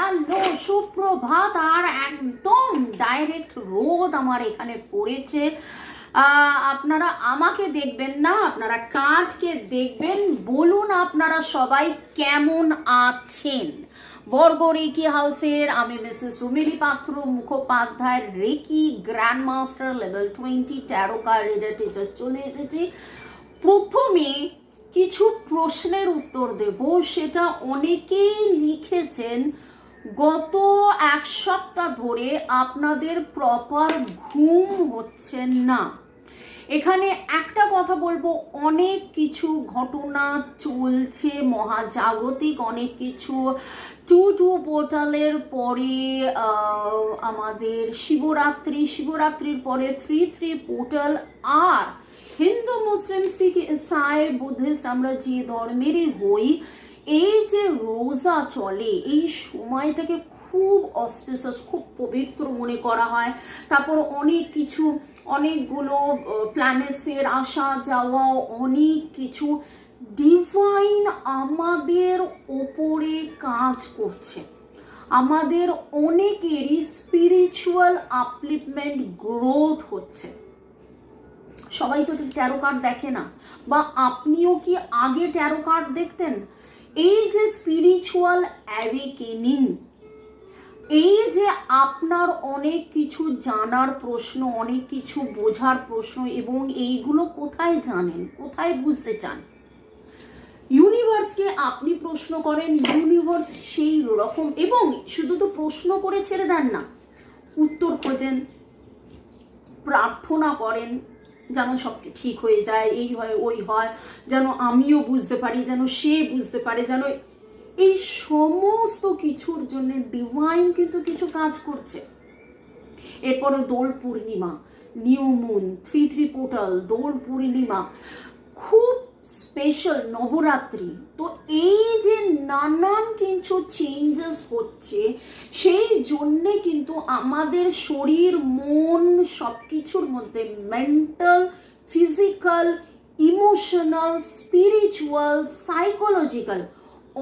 Hello সুপ্রভাত, আর একদম direct রোদ আমার এখানে পড়েছে। আপনারা আমাকে দেখবেন না, আপনারা কাঠকে দেখবেন। বলুন আপনারা সবাই কেমন আছেন? বর্গ রেকি হাউসের আমি Mrs Rumili Patra, Mukhopadhyay, reiki grand master level twenty, tarot card reader teacher চলে এসেছি। প্রথমে কিছু প্রশ্নের উত্তর দেব, সেটা অনেকেই লিখেছেন। গত এক সপ্তাহ ধরে আপনাদের প্রপার ঘুম হচ্ছে না। এখানে একটা কথা বলব, অনেক কিছু ঘটনা চলছে, মহাজাগতিক অনেক কিছু। টু টু পোর্টালের পরে আমাদের শিবরাত্রি, শিবরাত্রির পরে থ্রি থ্রি পোর্টাল আর হিন্দু, মুসলিম, শিখ, ইসাই, বুদ্ধিস্ট আমরা যে ধর্মেরই হই এই যে রোজা চলে, এই সময়টাকে খুব অস্পিসাস খুব পবিত্র মনে করা হয়। তারপর অনেক কিছু, অনেকগুলো প্ল্যানেটসের আসা যাওয়া, অনেক কিছু ডিভাইন আমাদের ওপরে কাজ করছে। আমাদের অনেকেরই স্পিরিচুয়াল আপলিপমেন্ট গ্রোথ হচ্ছে। সবাই তো ট্যারো কার্ড দেখে না? বা আপনিও কি আগে ট্যারো কার্ড দেখতেন? এই যে স্পিরিচুয়াল অ্যাওয়েকেনিং এই যে আপনার অনেক কিছু জানার প্রশ্ন, অনেক কিছু বোঝার প্রশ্ন এবং এইগুলো কোথায় জানেন, কোথায় বুঝতে চান? ইউনিভার্সকে আপনি প্রশ্ন করেন, ইউনিভার্স সেই রকম এবং শুধু তো প্রশ্ন করে ছেড়ে দেন না, উত্তর খোঁজেন, প্রার্থনা করেন যেন সব ঠিক হয়ে যায়, এই হয়, ওই হয়, যেন আমিও বুঝতে পারি, যেন সে বুঝতে পারে, যেন এই সমস্ত কিছুর জন্য ডিভাইন কিন্তু কিছু কাজ করছে। এরপরে Dol Purnima new moon three three portal Dol Purnima, খুব স্পেশাল নবরাত্রি। তো এই যে নানান কিছু চেঞ্জেস হচ্ছে, সেই জন্যে কিন্তু আমাদের শরীর, মন সব কিছুর মধ্যে mental physical emotional spiritual psychological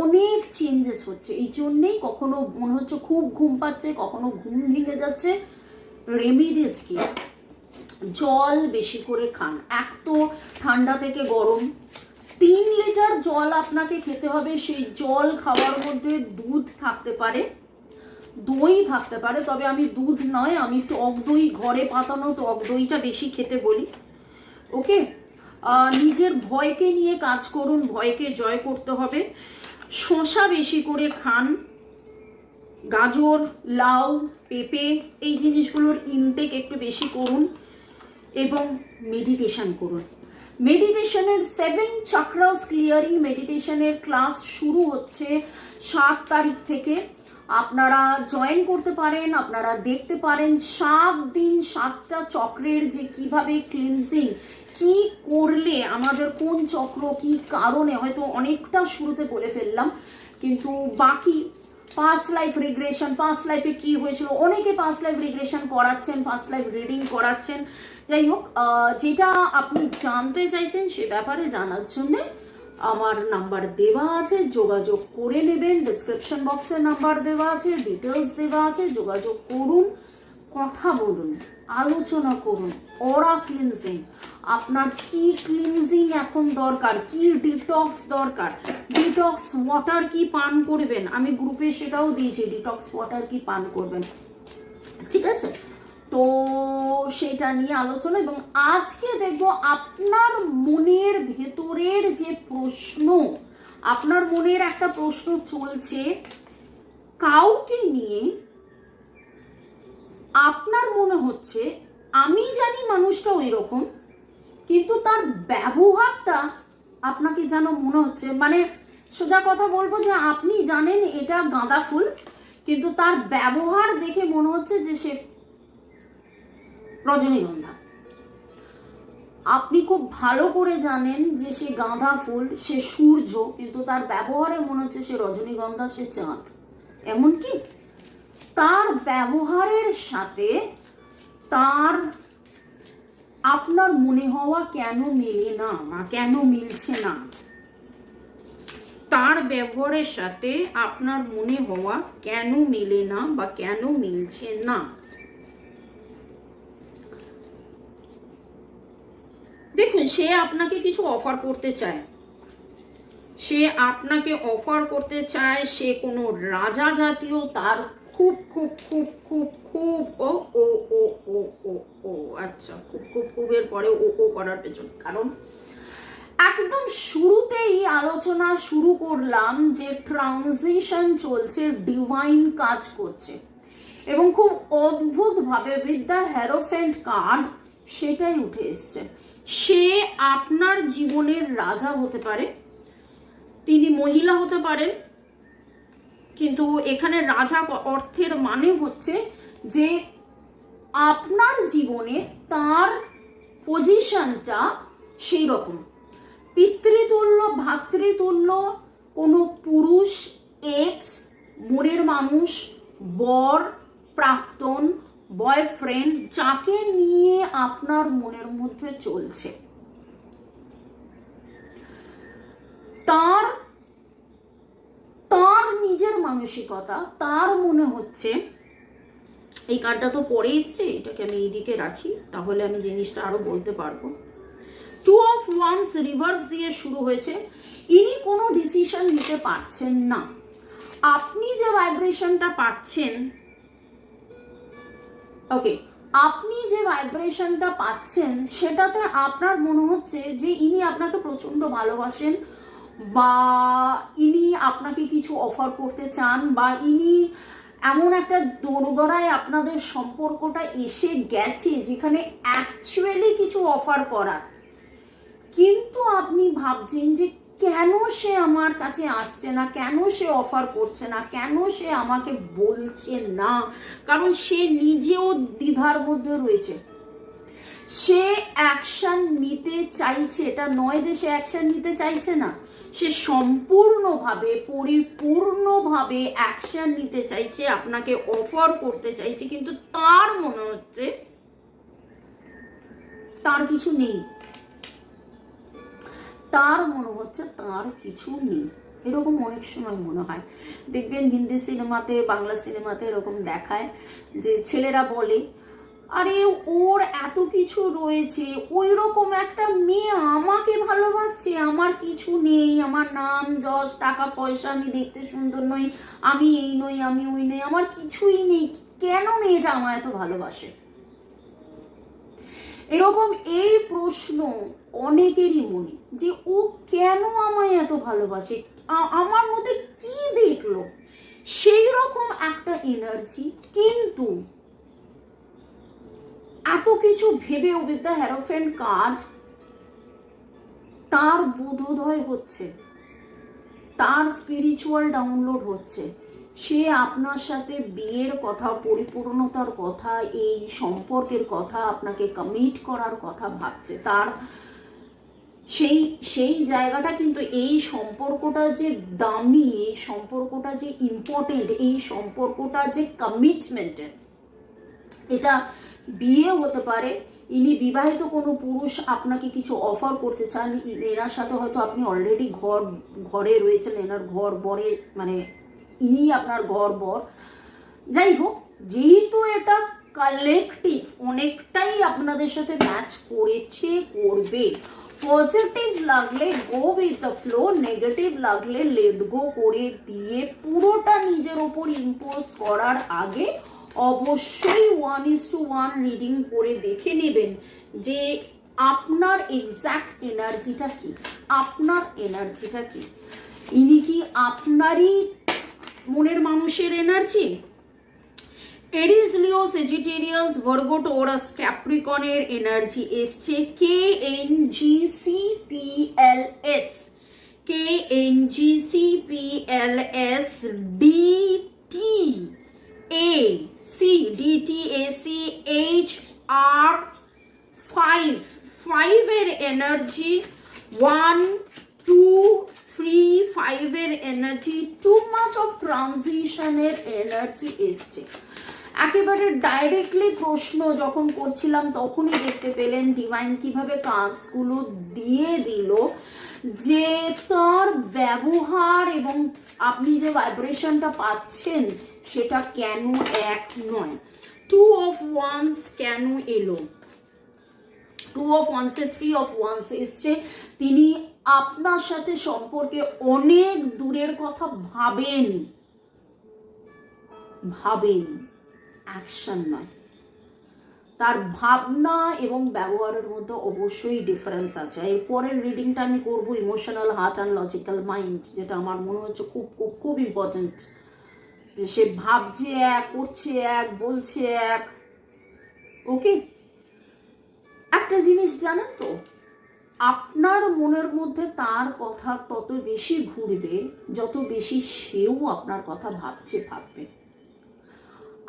অনেক চেঞ্জেস হচ্ছে। এই জন্যেই কখনো মনে হচ্ছে খুব ঘুম পাচ্ছে, কখনো ঘুম ভেঙে যাচ্ছে। রেমিডিস কি? জল বেশি করে খান। এক তো ঠান্ডা থেকে গরম তিন লিটার জল আপনাকে খেতে হবে। সেই জল খাওয়ার মধ্যে দুধ থাকতে পারে। দই থাকতে পারে, তবে আমি দুধ নয়, আমি টক দই, ঘরে পাতানো টক দইটা বেশি খেতে বলি। ওকে? নিজের ভয়কে নিয়ে কাজ করুন, ভয়কে জয় করতে হবে। শশা বেশি করে খান। গাজর, লাউ, পেঁপে, এই জিনিসগুলোর ইনটেক একটু বেশি করুন এবং মেডিটেশন করুন। মেডিটেশনের সেভেন চাক্রাস ক্লিয়ারিং মেডিটেশনের ক্লাস শুরু হচ্ছে সাত তারিখ থেকে। আপনারা জয়েন করতে পারেন, আপনারা দেখতে পারেন সাত দিন সাতটা চক্রের যে কীভাবে ক্লিনজিং কি করলে আমাদের কোন চক্র, কি কারণে, হয়তো অনেকটা শুরুতে বলে ফেললাম, কিন্তু বাকি পাস্ট লাইফ রিগ্রেশন পাস লাইফে কি হয়েছিল? অনেকে পাস লাইফ রিগ্রেশন করাচ্ছেন পাস লাইফ রিডিং করাচ্ছেন। যাই হোক যেটা আপনি জানতে চাইছেন সে ব্যাপারে জানার জন্যে আমার নাম্বার দেওয়া আছে, যোগাযোগ করে নেবেন। ডিসক্রিপশন বক্সের নাম্বার দেওয়া আছে ডিটেলস দেওয়া আছে, যোগাযোগ করুন, কথা বলুন। আলোচনা করুন অরা ক্লিনজিং আপনার কি ক্লিনজিং এখন দরকার? কি ডিটক্স দরকার? ডিটক্স ওয়াটার কি পান করবেন? আমি গ্রুপে সেটাও দিয়েছি ডিটক্স ওয়াটার কি পান করবেন। ঠিক আছে? তো সেটা নিয়ে আলোচনা এবং আজকে দেখব আপনার মনের ভেতরের যে প্রশ্ন, আপনার মনের একটা প্রশ্ন চলছে, কাউকে নিয়ে আপনার মনে হচ্ছে আমি জানি মানুষটা ওই রকম কিন্তু তার ব্যবহারটা আপনাকে যেন মনে হচ্ছে মানে সোজা কথা বলব যে আপনি জানেন এটা গাঁদা ফুল, কিন্তু তার ব্যবহার দেখে মনে হচ্ছে যে সে রজনীগন্ধা। আপনি খুব ভালো করে জানেন যে সে গাঁদা ফুল, সে সূর্য, কিন্তু তার ব্যবহারে মনে হচ্ছে সে রজনীগন্ধা, সে চাঁদ। এমন কি তার ব্যবহারের সাথে তার আপনার মনে হওয়া কেন মেলে না না কেন মিলছে না? তার ব্যবহারের সাথে আপনার মনে হওয়া কেন মেলে না বা কেন মিলছে না? দেখুন, সে আপনাকে কিছু অফার করতে চায়। সে আপনাকে অফার করতে চায়, সে কোনো রাজা জাতীয় তার খুব খুব খুব খুব খুব ও ও ও ও ও ও আচ্ছা খুব খুব খুবের পরে ও ও করার পেছনে। কারণ একদম শুরুতেই আলোচনা শুরু করলাম যে ট্রানজিশন চলছে ডিভাইন কাজ করছে। এবং খুব অদ্ভুতভাবে উইথ দ্য হ্যারোফেন্ট কার্ড সেটাই উঠে এসছে। সে আপনার জীবনের রাজা হতে পারে, তিনি মহিলা হতে পারেন কিন্তু এখানে রাজা অর্থের মানে হচ্ছে যে আপনার জীবনে তার পজিশনটা সেই রকম। পিতৃতুল্য, ভাতৃতুল্য, কোনো পুরুষ এক্স মনের মানুষ, বর, প্রাক্তন বয়ফ্রেন্ড যাকে নিয়ে আপনার মনের মধ্যে চলছে তার তার নিজের মানসিকতা, তার মনে হচ্ছে, এই কার্ডটা তো পরে এসছে, এটাকে আমি এইদিকে রাখি, তাহলে আমি জিনিসটা আরও বলতে পারব। টু অফ ওয়ান্স রিভার্স দিয়ে শুরু হয়েছে, ইনি কোনো ডিসিশন নিতে পারছেন না। আপনি যে ভাইব্রেশনটা পাচ্ছেন ওকে আপনি যে ভাইব্রেশনটা পাচ্ছেন, সেটাতে আপনার মনে হচ্ছে যে ইনি আপনাকে প্রচণ্ড ভালোবাসেন বা ইনি আপনাকে কিছু অফার করতে চান বা ইনি এমন একটা দোরগড়ায় আপনাদের সম্পর্কটা এসে গেছে যেখানে অ্যাকচুয়ালি কিছু অফার করার। কিন্তু আপনি ভাবছেন যে কেন সে আমার কাছে আসছে না, কেন সে অফার করছে না, কেন সে আমাকে বলছে না? কারণ সে নিজেও দ্বিধার মধ্যে রয়েছে। সে অ্যাকশন নিতে চাইছে, এটা নয় যে সে অ্যাকশন নিতে চাইছে না। সে সম্পূর্ণভাবে, পরিপূর্ণভাবে অ্যাকশন নিতে চাইছে, আপনাকে অফার করতে চাইছে, কিন্তু তার মনে হচ্ছে তার কিছু নেই। তার মনে হচ্ছে তার কিছু নেই। এরকম অনেক সময় মনে হয়। দেখবেন হিন্দি সিনেমাতে বাংলা সিনেমাতে এরকম দেখায় যে ছেলেরা বলে আরে ওর এত কিছু রয়েছে ওই রকম একটা মেয়ে আমাকে ভালোবাসছে, আমার কিছু নেই, আমার নাম, যশ, টাকা, পয়সা, আমি দেখতে সুন্দর নই, আমি এই নই, আমি ওই নই, আমার কিছুই নেই, কেন মেয়েটা আমায় এত ভালোবাসে? এরকম এই প্রশ্ন অনেকেরই মনে, যে ও কেন আমায় এত ভালোবাসে? আমার মধ্যে কি দেখল? সেই রকম একটা এনার্জি কিন্তু এত কিছু ভেবে দ্য হ্যারোফেন কার্ড তার বোধোদয় হচ্ছে, তার স্পিরিচুয়াল ডাউনলোড হচ্ছে। সে আপনার সাথে বিয়ের কথা, পরিপূর্ণতার কথা, এই সম্পর্কের কথা, আপনাকে কমিট করার কথা ভাবছে। তার সেই সেই জায়গাটা কিন্তু এই সম্পর্কটা যে দামি, এই সম্পর্কটা যে ইম্পর্টেন্ট এই সম্পর্কটা যে কমিটমেন্টের এটা বিয়ে হতে পারে, ইনি বিবাহিত কোনো পুরুষ আপনাকে কিছু অফার করতে চান এনার সাথে হয়তো আপনি অলরেডি ঘর, ঘরে রয়েছেন, এনার ঘর, বরে মানে ইনি আপনার ঘর, বর। যাই হোক, যেহেতু এটা কালেকটিভ অনেকটাই আপনাদের সাথে ম্যাচ করেছে, করবে। পজিটিভ লাগলে go with the flow negative লাগলে লেট গো করে দিয়ে পুরোটা নিজের ওপর ইম্পোজ করার আগে অবশ্যই one is to one reading করে দেখে নেবেন যে আপনার এক্স্যাক্ট এনার্জিটা কি? আপনার এনার্জিটা কি? ইনি কি আপনারই মনের মানুষের energy Aries Leo Sagittarius Virgo Taurus ক্যাপ্রিকনের energy এসছে K N G C P L S K N G C P L S D T A C D T A C H R five ফাইভের energy one two three ফাইভের energy too much of ট্রানজিশনের energy এসছে। একেবারে directly প্রশ্ন যখন করছিলাম, তখনই দেখতে পেলেন ডিভাইন কীভাবে কাজগুলো দিয়ে দিল, যে তার ব্যবহার এবং আপনি যে ভাইব্রেশনটা পাচ্ছেন সেটা কেন এক নয়? টু অফ ওয়ান্স কেন এলো? টু অফ ওয়ান্সে থ্রি অফ ওয়ান্স এসছে। তিনি আপনার সাথে সম্পর্কে অনেক দূরের কথা ভাবেন। ভাবেন অ্যাকশন নয়। তার ভাবনা এবং ব্যবহারের মধ্যে অবশ্যই ডিফারেন্স আছে। এর পরের রিডিংটা আমি করব। Emotional heart and logical mind যেটা আমার মনে হচ্ছে খুব খুব খুব ইম্পর্ট্যান্ট যে সে ভাবছে এক, করছে এক, বলছে এক। ওকে, একটা জিনিস জানেন তো, আপনার মনের মধ্যে তার কথা তত বেশি ঘুরবে, যত বেশি সেও আপনার কথা ভাবছে, ভাববে।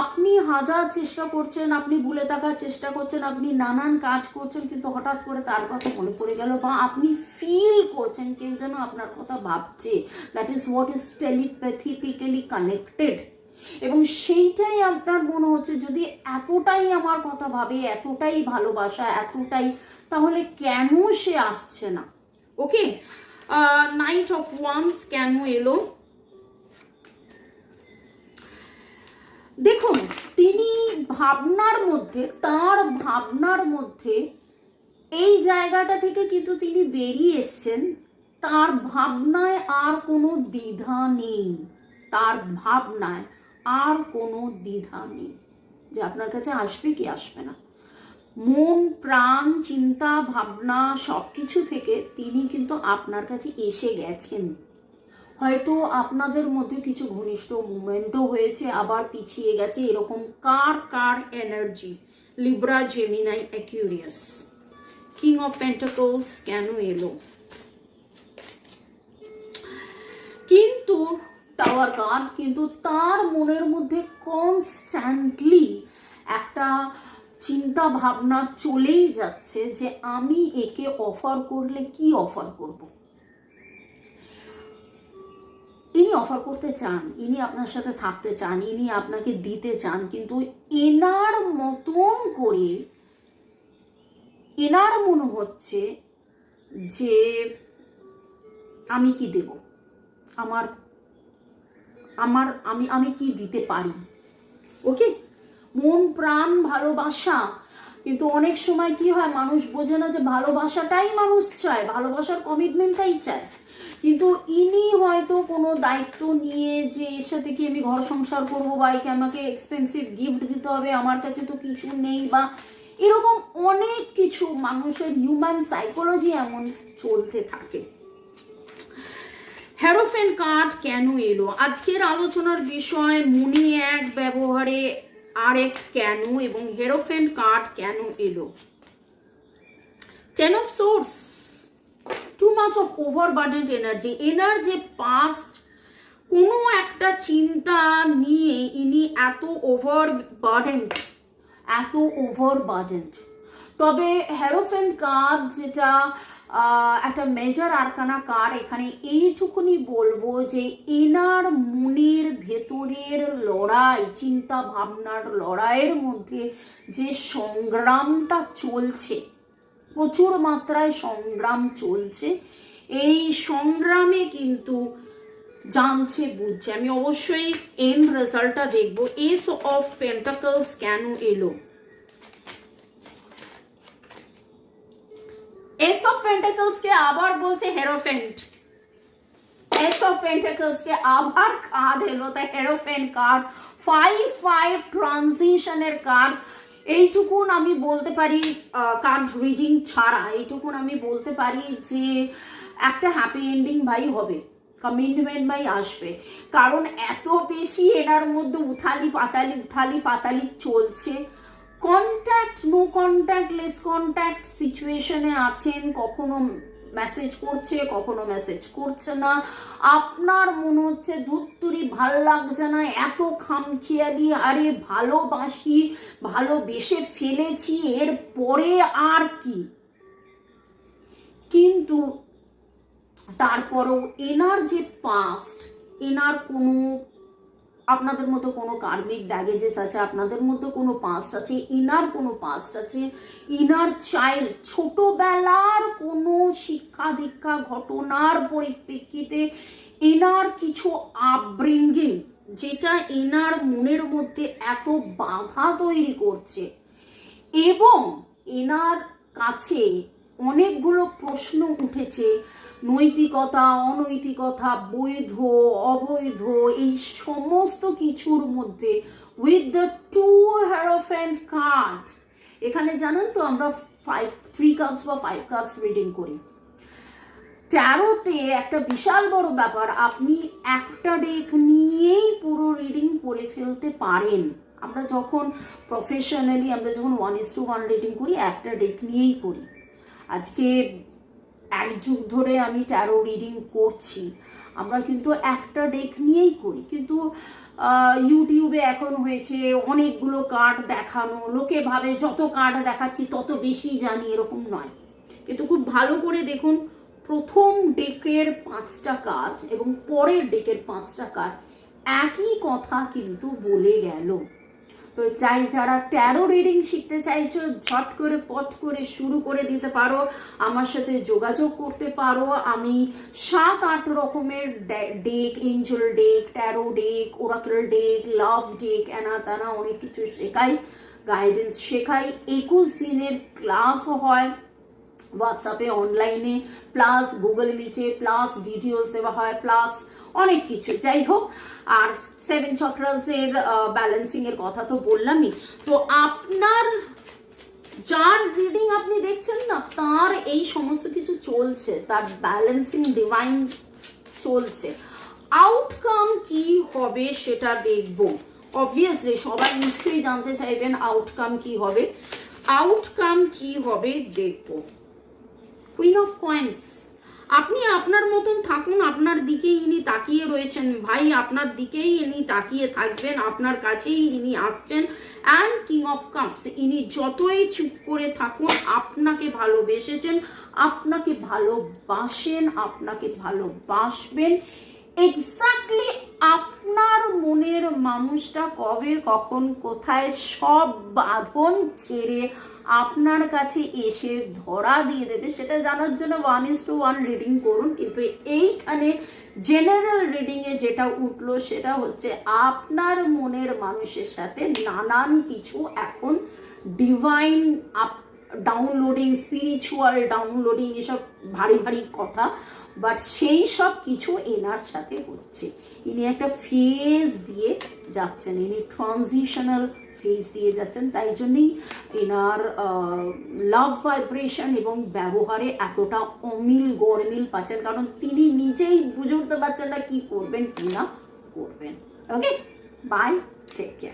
আপনি হাজার চেষ্টা করছেন, আপনি ভুলে থাকার চেষ্টা করছেন, আপনি নানান কাজ করছেন, কিন্তু হঠাৎ করে তার কথা মনে পড়ে গেল বা আপনি ফিল করছেন কেউ যেন আপনার কথা ভাবছে। That is what is telepathically connected এবং সেইটাই আপনার মনে হচ্ছে, যদি এতটাই আমার কথা ভাবে, এতটাই ভালোবাসা, এতটাই, তাহলে কেন সে আসছে না? ওকে নাইট অফ ওয়ান্স কেন এলো? দেখুন, তিনি ভাবনার মধ্যে, তার ভাবনার মধ্যে এই জায়গাটা থেকে কিন্তু তিনি বেরিয়ে এসছেন। তার ভাবনায় আর কোনো দ্বিধা নেই। তার ভাবনায় আর কোনো দ্বিধা নেই। যে আপনার কাছে আসবে কি আসবে না। মন, প্রাণ, চিন্তা, ভাবনা সব কিছু থেকে তিনি কিন্তু আপনার কাছে এসে গেছেন। হয়তো আপনাদের মধ্যে কিছু ঘনিষ্ঠ মুভমেন্টও হয়েছে, আবার পিছিয়ে গেছে এরকম কার কার energy? Libra, Gemini, Aquarius. King of pentacles কেন এলো? কিন্তু টাওয়ার কার্ড কিন্তু তার মনের মধ্যে কনস্ট্যান্টলি একটা চিন্তা ভাবনা চলেই যাচ্ছে যে আমি একে অফার করলে কি অফার করব? ইনি অফার করতে চান, ইনি আপনার সাথে থাকতে চান, ইনি আপনাকে দিতে চান, কিন্তু এনার মতন করে এনার মনে হচ্ছে যে আমি কি দেব? আমার আমার, আমি আমি কি দিতে পারি? ওকে মন, প্রাণ, ভালোবাসা। কিন্তু অনেক সময় কি হয়, মানুষ বোঝে না যে ভালোবাসাটাই মানুষ চায়, ভালোবাসার কমিটমেন্টটাই চায়। কিন্তু ইনি হয়তো কোনো দায়িত্ব নিয়ে যে এর সাথে কি আমি ঘর সংসার করব বা একে আমাকে এক্সপেন্সিভ গিফট দিতে হবে, আমার কাছে তো কিছু নেই বা এরকম অনেক কিছু মানুষের হিউম্যান সাইকোলজি এমন চলতে থাকে। হ্যারোফেন কার্ড কেন এলো? আজকের আলোচনার বিষয় মুনি এক ব্যবহারে আরেক কেন এবং হেরোফেন কার্ড কেন এলো? Ten of swords too much of overburdened energy এনার যে পাস্ট কোনো একটা চিন্তা নিয়ে ইনি এত ওভার এত ওভার বার্ডেন্ড তবে হ্যারোফেন কার্ড যেটা একটা মেজর আরকানা কার্ড এখানে এইটুকুনি বলব যে এনার মনের ভেতরের লড়াই চিন্তা ভাবনার লড়াইয়ের মধ্যে যে সংগ্রামটা চলছে প্রচুর মাত্রায় সংগ্রাম চলছে। এই সংগ্রামে কিন্তু জানছে বুঝছে। আমি অবশ্যই এন্ড রেজাল্টটা দেখব। এস অফ পেন্টাকলস কেন এলো? এস অফ পেন্টাকলস কে আবার বলছে হেরোফেন্ট এস অফ পেন্টাকলস কে আবার কার্ড এলো। তাই হেরোফেন্ট কার্ড ফাইভ ফাইভ ট্রানজিশনের কার্ড এইটুকুন আমি বলতে পারি কার্ড রিডিং ছাড়া, এইটুকুন আমি বলতে পারি যে একটা হ্যাপি এন্ডিং ভাই হবে কমিটমেন্ট ভাই আসবে। কারণ এত বেশি এনার মধ্যে উথালি পাতালি উথালি পাতালি চলছে। Contact no contact less contact সিচুয়েশনে আছেন, কখনো মেসেজ করছে, কখনো মেসেজ করছে না। আপনার মনে হচ্ছে দুত্তুরি ভালো লাগছে না, এত খামখেয়ালি, আরে ভালোবাসি, ভালোবেসে ফেলেছি, এর পরে আর কি? কিন্তু তারপরও এনার যে পাস্ট এনার কোনো আপনাদের মতো কোনো কার্মিক ব্যাগেজেস আছে, আপনাদের মধ্যে কোনো পাস্ট আছে, ইনার কোনো পাস্ট আছে, ইনার চাইল্ড ছোটোবেলার কোনো শিক্ষা দীক্ষা ঘটনার পরিপ্রেক্ষিতে এনার কিছু আপব্রিঙ্গিং যেটা এনার মনের মধ্যে এত বাধা তৈরি করছে এবং এনার কাছে অনেকগুলো প্রশ্ন উঠেছে। নৈতিকতা, অনৈতিকতা, বৈধ, অবৈধ, এই সমস্ত কিছুর মধ্যে with the two hierophant card এখানে জানেন তো আমরা ফাইভ থ্রি কার্ডস বা ফাইভ কার্ডস রিডিং করি। ট্যারোতে একটা বিশাল বড় ব্যাপার, আপনি একটা ডেক নিয়েই পুরো রিডিং করে ফেলতে পারেন। আমরা যখন প্রফেশনালি আমরা যখন one is to one reading করি, একটা ডেক নিয়েই করি। আজকে এক যুগ ধরে আমি ট্যারো রিডিং করছি। আমরা কিন্তু একটা ডেক নিয়েই করি। কিন্তু ইউটিউবে এখন হয়েছে অনেকগুলো কার্ড দেখানো। লোকে ভাবে যত কার্ড দেখাচ্ছি তত বেশি জানি, এরকম নয়। কিন্তু খুব ভালো করে দেখুন, প্রথম ডেকের পাঁচটা কার্ড এবং পরের ডেকের পাঁচটা কার্ড একই কথা কিন্তু বলে গেল। তো চাই যারা ট্যারো রিডিং শিখতে চাইছো, ঝট করে, পট করে শুরু করে দিতে পারো। আমার সাথে যোগাযোগ করতে পারো। আমি সাত, আট রকমের deck angel deck tarot deck oracle deck love deck এনা তানা অনেক কিছু শেখাই গাইডেন্স শেখাই। একুশ দিনের ক্লাসও হয় হোয়াটসঅ্যাপে অনলাইনে প্লাস গুগল মিটে প্লাস ভিডিওস দেওয়া হয় প্লাস অনেক কিছু। যাই হোক, আর সেভেন চক্রাসের ব্যালেন্সিং এর কথা তো বললামই। তো আপনার যার রিডিং আপনি দেখছেন না, তার এই সমস্ত কিছু চলছে, তার ব্যালেন্সিং ডিভাইন চলছে। আউটকাম কি হবে সেটা দেখব। অবভিয়াসলি সবাই নিশ্চয়ই জানতে চাইবেন আউটকাম কি হবে। আউটকাম কি হবে দেখব। কুইন অফ কয়েন্স আপনি আপনার মতন থাকুন, আপনার দিকেই ইনি তাকিয়ে রয়েছেন। ভাই, আপনার দিকেই ইনি তাকিয়ে থাকবেন, আপনার কাছেই ইনি আসছেন। অ্যান্ড কিং অফ কাপস ইনি যতই চুপ করে থাকুন, আপনাকে ভালোবেসেছেন, আপনাকে ভালোবাসেন, আপনাকে ভালোবাসবেন। এক্স্যাক্টলি আপনার মনের মানুষটা কবে, কখন, কোথায় সব বাঁধন ছেড়ে আপনার কাছে এসে ধরা দিয়ে দেবে সেটা জানার জন্য one is to one reading করুন। কিন্তু এইখানে জেনারেল রিডিংয়ে যেটা উঠল সেটা হচ্ছে আপনার মনের মানুষের সাথে নানান কিছু এখন divine up downloading spiritual downloading এসব ভারী ভারী কথা বাট সেই সব কিছু এনার সাথে হচ্ছে। ইনি একটা ফেজ দিয়ে যাচ্ছেন, ইনি ট্রানজিশনাল ফেজ দিয়ে যাচ্ছেন। তাই জন্যই এনার লাভ ভাইব্রেশন এবং ব্যবহারে এতটা অমিল গরমিল পাচ্ছেন। কারণ তিনি নিজেই বুঝে উঠতে পারছেন না কি করবেন, কি না করবেন। Okay bye take care